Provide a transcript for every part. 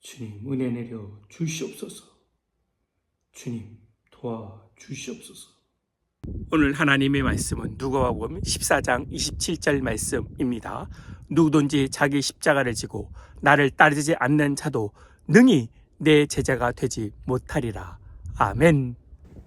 주님 은혜 내려 주시옵소서. 주님 도와 주시옵소서. 오늘 하나님의 말씀은 누가복음 14장 27절 말씀입니다. 누구든지 자기 십자가를 지고 나를 따르지 않는 자도 능히 내 제자가 되지 못하리라. 아멘.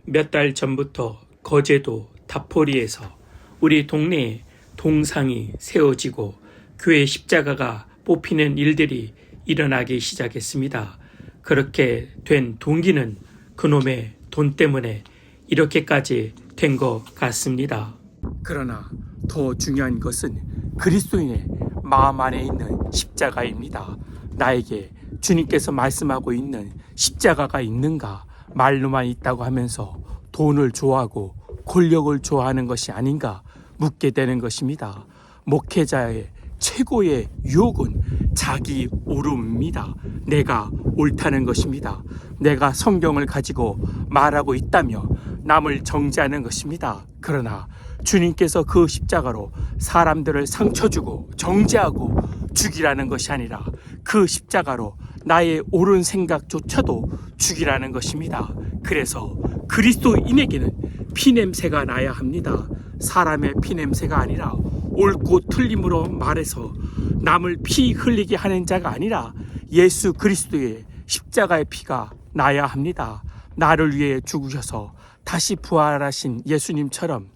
몇 달 전부터 거제도 다포리에서 우리 동네에 동상이 세워지고 교회 십자가가 뽑히는 일들이 일어나기 시작했습니다. 그렇게 된 동기는 그놈의 돈 때문에 이렇게까지 된 것 같습니다. 그러나 더 중요한 것은 그리스도인의 마음 안에 있는 십자가입니다. 나에게 주님께서 말씀하고 있는 십자가가 있는가 말로만 있다고 하면서 돈을 좋아하고 권력을 좋아하는 것이 아닌가 묻게 되는 것입니다. 목회자의 최고의 유혹은 자기 오름입니다. 내가 옳다는 것입니다. 내가 성경을 가지고 말하고 있다며 남을 정죄하는 것입니다. 그러나 주님께서 그 십자가로 사람들을 상처 주고 정죄하고 죽이라는 것이 아니라 그 십자가로 나의 옳은 생각조차도 죽이라는 것입니다. 그래서 그리스도인에게는 피냄새가 나야 합니다. 사람의 피냄새가 아니라 옳고 틀림으로 말해서 남을 피 흘리게 하는 자가 아니라 예수 그리스도의 십자가의 피가 나야 합니다. 나를 위해 죽으셔서 다시 부활하신 예수님처럼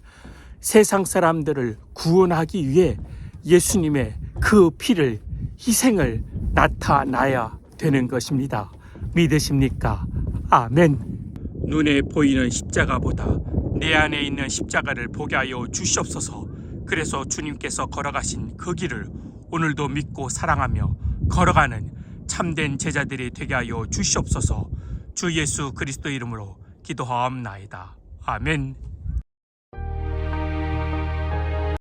세상 사람들을 구원하기 위해 예수님의 그 피를 희생을 나타나야 되는 것입니다. 믿으십니까? 아멘. 눈에 보이는 십자가보다 내 안에 있는 십자가를 보게 하여 주시옵소서. 그래서 주님께서 걸어가신 그 길을 오늘도 믿고 사랑하며 걸어가는 참된 제자들이 되게 하여 주시옵소서. 주 예수 그리스도 이름으로 기도하옵나이다. 아멘.